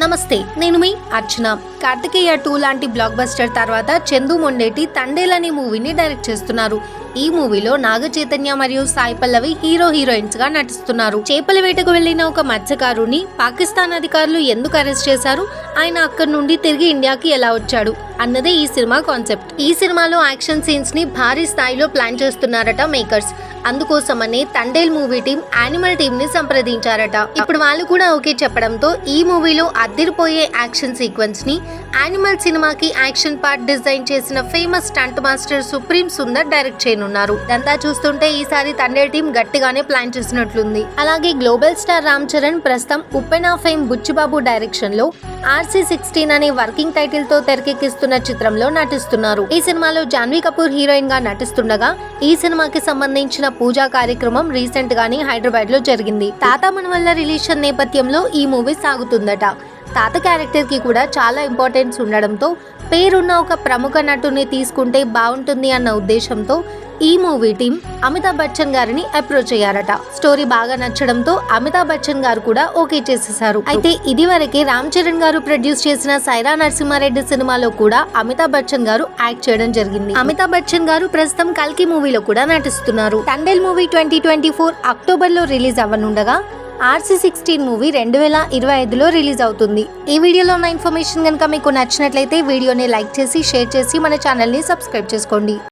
నమస్తే నేను మీ అర్చన. కార్తికేయ టూ లాంటి బ్లాక్ బస్టర్ తర్వాత చందు మొండేటి తండేల్ అనే మూవీని డైరెక్ట్ చేస్తున్నారు. ఈ మూవీలో నాగ చైతన్య మరియు సాయి పల్లవి హీరో హీరోయిన్స్గా నటిస్తున్నారు. చేపల వేటకు వెళ్ళిన ఒక మత్స్యకారుని పాకిస్తాన్ అధికారులు ఎందుకు అరెస్ట్ చేశారు? ఆయన అక్కడి నుండి తిరిగి ఇండియాకి ఎలా వచ్చాడు? అన్నదే ఈ సినిమా కాన్సెప్ట్ ఈ సినిమాలో యాక్షన్ సీన్స్ని భారీ స్థాయిలో ప్లాన్ చేస్తున్నారట మేకర్స్ అందుకోసమనే Thandel movie team animal team ని సంప్రదించారట. ఇప్పుడు వాళ్ళు కూడా ఓకే చెప్పడంతో ఈ మూవీలో అద్దరిపోయే యాక్షన్ సీక్వెన్స్ని యానిమల్ సినిమాకి యాక్షన్ పార్ట్ డిజైన్ చేసిన famous stunt master Supreme Sundar direct చేయనున్నారు. ఇదంతా చూస్తుంటే ఈసారి తండే టీం గట్టిగానే ప్లాన్ చేసినట్లుంది. అలాగే గ్లోబల్ స్టార్ రామ్ చరణ్ ప్రస్తుతం ఉప్పెనా ఫేమ్ బుచ్చిబాబు డైరెక్షన్లో ఆర్సీ సిక్స్టీన్ అనే వర్కింగ్ టైటిల్తో తెరకెక్కిస్తున్న చిత్రంలో నటిస్తున్నారు. ఈ సినిమాలో జాన్వీ కపూర్ హీరోయిన్గా నటిస్తుండగా ఈ సినిమాకి సంబంధించిన పూజా కార్యక్రమం రీసెంట్ గానే హైదరాబాద్లో జరిగింది. తాత వల్ల రిలీషన్ నేపథ్యంలో ఈ మూవీ సాగుతుందట. తాత క్యారెక్టర్కి కూడా చాలా ఇంపార్టెన్స్ ఉండడంతో పేరున్న ఒక ప్రముఖ నటుని తీసుకుంటే బాగుంటుంది అన్న ఉద్దేశంతో ఈ మూవీ టీం అమితాబ్ బచ్చన్ గారిని అప్రోచ్ అయ్యారట. స్టోరీ బాగా నచ్చడంతో అమితాబ్ బచ్చన్ గారు కూడా ఓకే చేసేసారు. అయితే ఇది వరకే రామ్ చరణ్ గారు ప్రొడ్యూస్ చేసిన సైరా నరసింహారెడ్డి సినిమాలో కూడా అమితాబ్ బచ్చన్ గారు యాక్ట్ చేయడం జరిగింది. అమితాబ్ బచ్చన్ గారు ప్రస్తుతం కల్కి మూవీలో కూడా నటిస్తున్నారు. Thandel movie twenty twenty four అక్టోబర్లో రిలీజ్ అవ్వనుండగా ఆర్సీ సిక్స్టీన్ మూవీ రెండు వేల ఇరవై ఐదులో రిలీజ్ అవుతుంది. ఈ వీడియోలో ఉన్న ఇన్ఫర్మేషన్ కనుక మీకు నచ్చినట్లయితే వీడియోని లైక్ చేసి షేర్ చేసి మన ఛానల్ని సబ్స్క్రైబ్ చేసుకోండి.